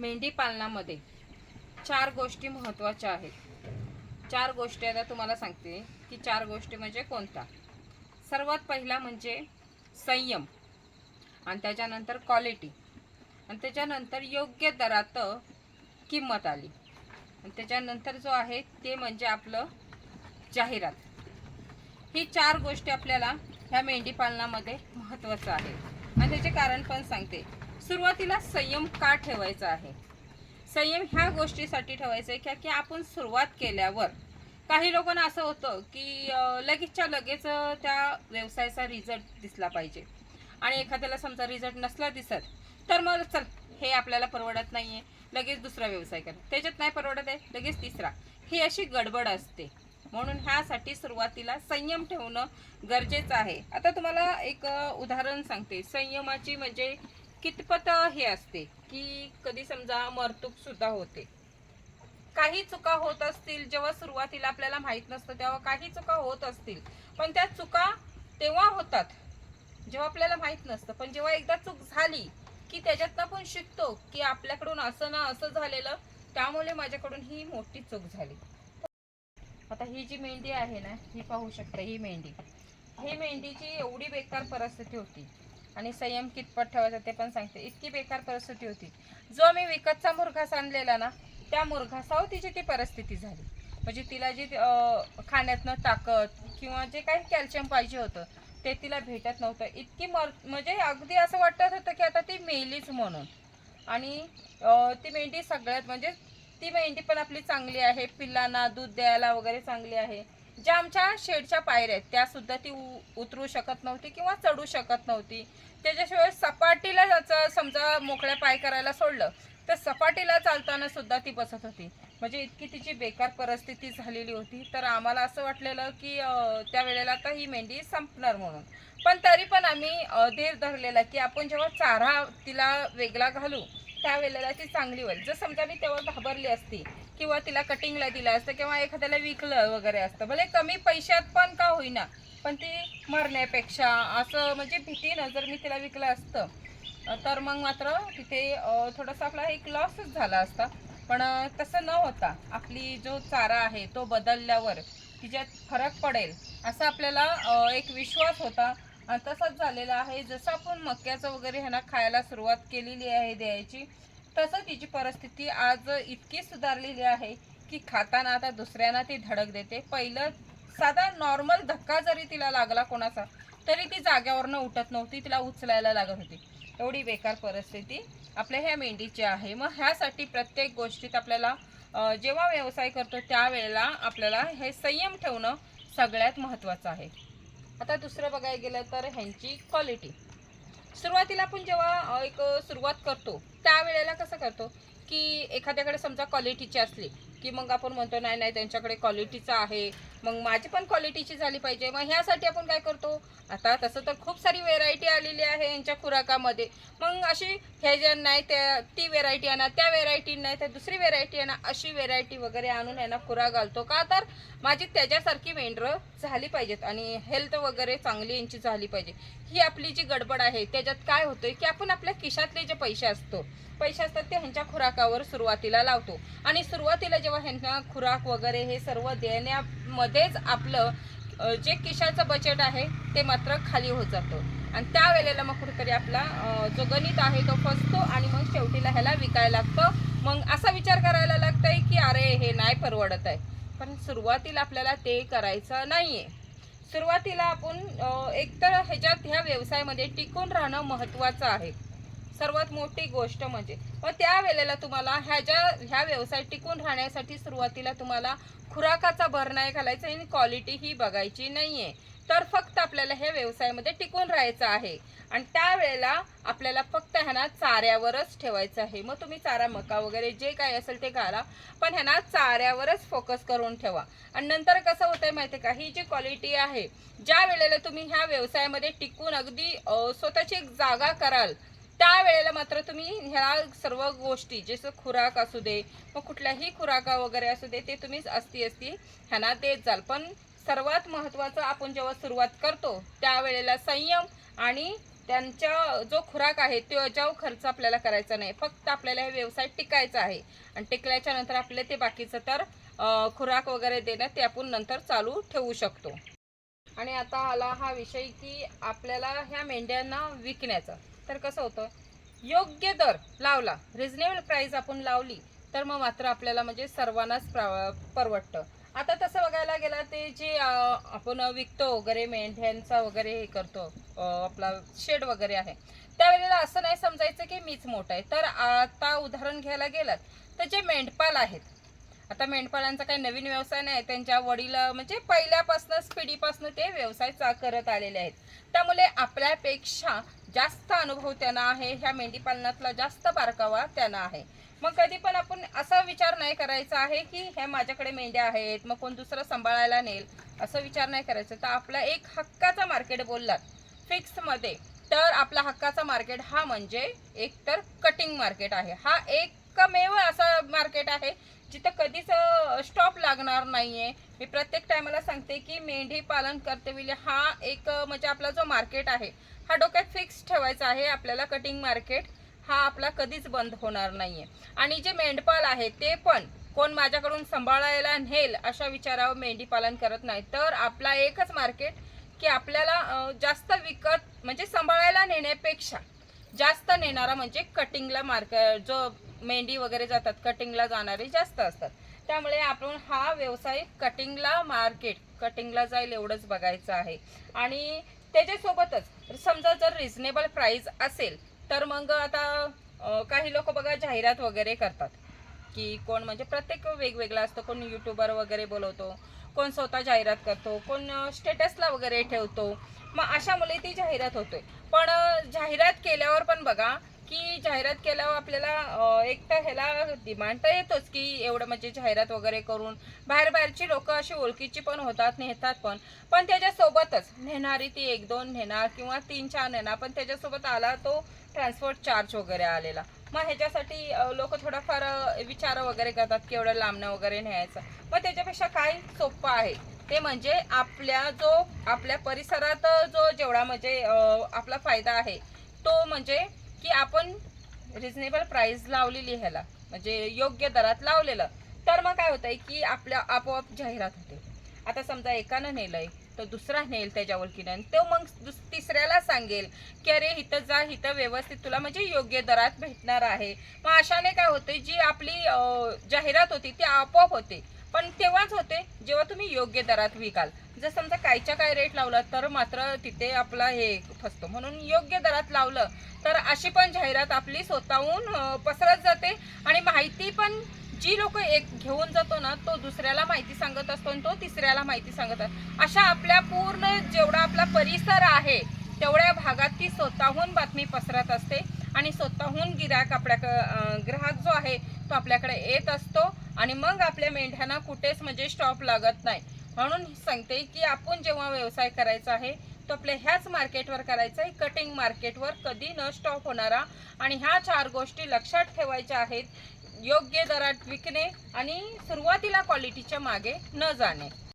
मेंढी पालनामध्ये चार गोष्टी महत्त्वाच्या आहेत. चार गोष्टी आता तुम्हाला सांगते की चार गोष्टी म्हणजे कोणत्या सर्वात पहिला म्हणजे संयम आणि त्याच्यानंतर क्वालिटी आणि त्याच्यानंतर योग्य दरात किंमत आली. आणि त्याच्यानंतर जो आहे ते म्हणजे आपलं जाहिरात. ही चार गोष्टी आपल्याला ह्या मेंढीपालनामध्ये महत्त्वाचं आहे. आणि त्याचे कारण पण सांगते. सुरुवातीला संयम का ठेवायचा आहे? संयम ह्या गोष्टीसाठी ठेवायचं आहे की की आपण सुरुवात केल्यावर काही लोकांना असं होतं की लगेचच्या लगेच त्या व्यवसायाचा रिझल्ट दिसला पाहिजे. आणि एखाद्याला समजा रिझल्ट नसला दिसत तर मग चल हे आपल्याला परवडत नाही आहे लगेच दुसरा व्यवसाय कर. त्याच्यात नाही परवडत आहे लगेच तिसरा. ही अशी गडबड असते. म्हणून ह्यासाठी सुरुवातीला संयम ठेवणं गरजेचं आहे. आता तुम्हाला एक उदाहरण सांगते. संयमाची म्हणजे कितपत हे असते की कधी समजा मरतूक सुद्धा होते. काही चुका होत असतील जेव्हा सुरुवातीला आपल्याला माहीत नसतं तेव्हा काही चुका होत असतील. पण त्या चुका तेव्हा होतात जेव्हा आपल्याला माहीत नसतं. पण जेव्हा एकदा चूक झाली की त्याच्यातनं आपण शिकतो की आपल्याकडून असं ना असं झालेलं त्यामुळे माझ्याकडून ही मोठी चूक झाली. आता ही जी मेंढी आहे ना ही पाहू शकता ही मेंढी. ही मेंढीची एवढी बेकार परिस्थिती होती आणि संयम कितपत ठेवायचा ते पण सांगते. इतकी बेकार परिस्थिती होती. जो मी विकतचा मुरघास आणलेला ना त्या मुरघासावर तिची ती परिस्थिती झाली. म्हणजे तिला जी खाण्यातनं ताकद किंवा जे काही कॅल्शियम पाहिजे होतं ते तिला भेटत नव्हतं. इतकी मर म्हणजे अगदी असं वाटत होतं की आता ती मेलीच म्हणून. आणि ती मेंढी सगळ्यात म्हणजे ती मेंढी पण आपली चांगली आहे. पिल्लांना दूध द्यायला वगैरे चांगली आहे. ज्या आमच्या शेडच्या पायऱ्या आहेत त्या सुद्धा ती उ- उतरू शकत नव्हती किंवा चढू शकत नव्हती. त्याच्याशिवाय सपाटीला त्याचं समजा मोकळ्या पाय करायला सोडलं तर सपाटीला चालताना सुद्धा ती बसत होती. म्हणजे इतकी तिची बेकार परिस्थिती झालेली होती. तर आम्हाला असं वाटलेलं की त्यावेळेला त्या वेळेला आता ही मेंढी संपणार म्हणून. पण तरी पण आम्ही धीर धरलेला की आपण जेव्हा चारा तिला वेगळा घालू त्यावेळेला ती चांगली होईल. जर समजा मी तेव्हा घाबरली असती किंवा तिला कटिंगला दिलं असतं किंवा एखाद्याला विकलं वगैरे असतं. भले कमी पैशात पण का होईना पण ती मरण्यापेक्षा असं म्हणजे भीतीनं जर मी तिला विकलं असतं तर मग मात्र तिथे थोडासा आपला एक लॉसच झाला असता. पण तसं न होता आपली जो चारा आहे तो बदलल्यावर तिच्यात फरक पडेल असा आपल्याला एक विश्वास होता. आणि झालेला आहे. जसं आपण मक्याचं वगैरे ह्यांना खायला सुरुवात केलेली आहे द्यायची तसं तिची परिस्थिती आज इतकी सुधारलेली आहे की खाताना आता दुसऱ्यांना ती धडक देते. पहिलं साधा नॉर्मल धक्का जरी तिला लागला कोणाचा तरी ती जाग्यावरनं उठत नव्हती तिला उचलायला लागत होती. एवढी बेकार परिस्थिती आपल्या ह्या मेंढीची आहे. मग ह्यासाठी प्रत्येक गोष्टीत आपल्याला जेव्हा व्यवसाय करतो त्यावेळेला आपल्याला हे संयम ठेवणं सगळ्यात महत्त्वाचं आहे. आता दुसरं बघायला गेलं तर ह्यांची क्वालिटी सुरुवातीला आपण जेव्हा एक सुरुवात करतो त्यावेळेला कसं करतो? की एखाद्याकडे समजा क्वालिटीची असली की मग आपण म्हणतो नाही नाही त्यांच्याकडे क्वालिटीचं आहे. मग माझी पण क्वालिटीची झाली पाहिजे. मग ह्यासाठी आपण काय करतो? आता तसं तर खूप सारी व्हेरायटी आलेली आहे यांच्या खुराकामध्ये. मग अशी हे जे नाही त्या ती व्हेरायटी आणा त्या व्हेरायटी नाही तर दुसरी व्हेरायटी आणा अशी व्हेरायटी वगैरे आणून यांना खुराक घालतो का? तर माझी त्याच्यासारखी मेंढरं झाली पाहिजेत आणि हेल्थ वगैरे चांगली यांची झाली पाहिजे. ही आपली जी गडबड आहे त्याच्यात काय होतं की आपण आपल्या खिशातले जे पैसे असतो पैसे असतात ते ह्यांच्या खुराकावर सुरुवातीला लावतो. आणि सुरुवातीला जेव्हा ह्यांना खुराक वगैरे हे सर्व देण्यामध्येच आपलं जे किशाचं बजेट आहे ते मात्र खाली होत जातं. आणि त्यावेळेला मग कुठेतरी आपला जो गणित आहे तो फसतो आणि मग शेवटीला ह्याला विकायला लागतं. मग असा विचार करायला लागतंय की अरे हे नाही परवडत आहे. पण सुरुवातीला आपल्याला ते करायचं नाही आहे सुरुवातीला आपण एकतर ह्याच्यात ह्या व्यवसायामध्ये टिकून राहणं महत्त्वाचं आहे. सर्वात मोठी गोष्ट म्हणजे. मग त्यावेळेला तुम्हाला ह्याच्या ह्या व्यवसाय टिकून राहण्यासाठी सुरुवातीला तुम्हाला खुराकाचा भर नाही घालायचा आणि क्वालिटी ही बघायची नाही आहे तर फक्त आपल्याला हे व्यवसायामध्ये टिकून राहायचं आहे. आणि त्यावेळेला आपल्याला फक्त ह्यांना चाऱ्यावरच ठेवायचं आहे. मग तुम्ही चारा मका वगैरे जे काही असेल ते घाला पण ह्यांना चाऱ्यावरच फोकस करून ठेवा. आणि नंतर कसं होतंय माहिती आहे का? ही जी क्वालिटी आहे ज्या वेळेला तुम्ही ह्या व्यवसायामध्ये टिकून अगदी स्वतःची एक जागा कराल त्यावेळेला मात्र तुम्ही ह्या सर्व गोष्टी जसं खुराक असू दे मग कुठल्याही खुराका वगैरे असू दे ते तुम्ही असती असती ह्यांना देत जाल. पण सर्वात महत्त्वाचं आपण जेव्हा सुरुवात करतो त्यावेळेला संयम आणि त्यांच्या जो खुराक आहे तो अजाव खर्च आपल्याला करायचा नाही. फक्त आपल्याला हे व्यवसाय टिकायचा आहे. आणि टिकल्याच्या नंतर आपले ते बाकीचं तर खुराक वगैरे देणं ते आपण नंतर चालू ठेवू शकतो. आणि आता आला हा विषय की आपल्याला ह्या मेंढ्यांना विकण्याचा. तर कसं होतं? योग्य दर लावला. रिझनेबल प्राईज आपण लावली तर मग मात्र आपल्याला म्हणजे सर्वांनाच प्रा- परवडतं. आता तसं बघायला गेला ते जे आपण विकतो वगैरे मेंढ्यांचा वगैरे हे करतो आपला शेड वगैरे आहे. त्यावेळेला असं नाही समजायचं की मीच मोठा आहे. तर आता उदाहरण घ्यायला गेलात तर जे मेंढपाल आहेत आता मेंढपाळांचा काही नवीन व्यवसाय नाही त्यांच्या वडील म्हणजे पहिल्यापासूनच पिढीपासून ते व्यवसाय चा करत आलेले आहेत. त्यामुळे आपल्यापेक्षा जास्त अनुभव त्यांना आहे ह्या मेंढीपालनातला जास्त बारकावा त्यांना आहे. मग कधी पण आपण असा विचार नाही करायचा आहे की ह्या माझ्याकडे मेंढ्या आहेत मग कोण दुसरं सांभाळायला नेल असा विचार नाही करायचा. तर आपला एक हक्काचा मार्केट बोललात फिक्समध्ये तर आपला हक्काचा मार्केट हा म्हणजे एक तर कटिंग मार्केट आहे. हा एक एकमेव असा मार्केट आहे जिथं कधीच स्टॉप लागणार नाहीये. मी प्रत्येक टायमाला सांगते की मेंढी पालन कर्तव्य हा एक म्हणजे आपला जो मार्केट आहे हा डोक्यात फिक्स ठेवायचा आहे आपल्याला कटिंग मार्केट हा आपला कधीच बंद होणार नाहीये. आणि जे मेंढपाल आहे ते पण कोण माझ्याकडून सांभाळायला नेल अशा विचारावर मेंढी पालन करत नाही तर आपला एकच मार्केट की आपल्याला जास्त विकत म्हणजे सांभाळायला नेण्यापेक्षा जास्त नेणारा म्हणजे कटिंगला मार्क जो मेंढी वगैरे जातात कटिंगला जाणारे जास्त असतात. त्यामुळे आपण हा व्यवसाय कटिंगला मार्केट कटिंगला जाईल एवढंच बघायचं आहे. आणि त्याच्यासोबतच समजा जर रिझनेबल प्राईज असेल तर मग आता काही लोक बघा जाहिरात वगैरे करतात. की कोण म्हणजे प्रत्येक वेगवेगळा असतं कोण यूट्यूबर वगैरे बोलवतो कोण स्वतः जाहिरात करतो कोण स्टेटसला वगैरे ठेवतो. मग अशा मुली ती जाहिरात होते पण जाहिरात केल्यावर पण बघा की जाहिरात केल्यावर आपल्याला एक तर ह्याला डिमांड तर येतोच की एवढं म्हणजे जाहिरात वगैरे करून. बाहेर बाहेरची लोक अशी ओळखीची पण होतात नेतात पण. पण त्याच्यासोबतच नेणारी ती एक दोन नेणार किंवा तीन चार नेणार पण त्याच्यासोबत आला तो ट्रान्सपोर्ट चार्ज वगैरे आलेला. मग ह्याच्यासाठी लोक थोडाफार विचार वगैरे करतात की एवढं लांबणं वगैरे न्यायचं. मग त्याच्यापेक्षा काय सोपं आहे? ते म्हणजे आपल्या जो आपल्या परिसरात जो जेवढा म्हणजे आपला फायदा आहे तो म्हणजे की आपण रिझनेबल प्राइस लावलेली ह्याला. म्हणजे योग्य दरात लावलेलं. तर मग काय होतंय की आपल्या आपोआप जाहिरात होते. आता समजा एकानं नेलंय तर दुसरा नेल त्याच्या ओळखीनं तो मग दुस- तिसऱ्याला सांगेल की अरे इथं जा इथं व्यवस्थित तुला म्हणजे योग्य दरात भेटणार आहे. मग अशाने काय होते जी आपली जाहिरात होती ती आपोआप होते. पण तेव्हाच होते जेव्हा तुम्ही योग्य दरात विकाल. जर समजा कायच्या काय रेट लावला तर मात्र तिथे आपला हे फसतो. म्हणून योग्य दरात लावलं तर अशी पण जाहिरात आपली स्वतःहून पसरत जाते. आणि माहिती पण जी लोक एक घेऊन जातो ना तो दुसऱ्याला माहिती सांगत असतो आणि तो तिसऱ्याला माहिती सांगत असतो. अशा आपल्या पूर्ण जेवढा आपला परिसर आहे तेवढ्या भागात ती स्वतःहून बातमी पसरत असते. आणि स्वतःहून गिराक आपल्या ग्राहक जो आहे तो आपल्याकडे येत असतो. आणि मग आपल्या मेंढ्यांना कुठेच म्हणजे स्टॉप लागत नाही. म्हणून सांगते की आपण जेव्हा व्यवसाय करायचा आहे तो आपल्या ह्याच मार्केटवर करायचा आहे कटिंग मार्केटवर कधी न स्टॉप होणारा. आणि ह्या चार गोष्टी लक्षात ठेवायच्या आहेत योग्य दरात विकणे आणि सुरुवातीला क्वालिटीच्या मागे न जाणे.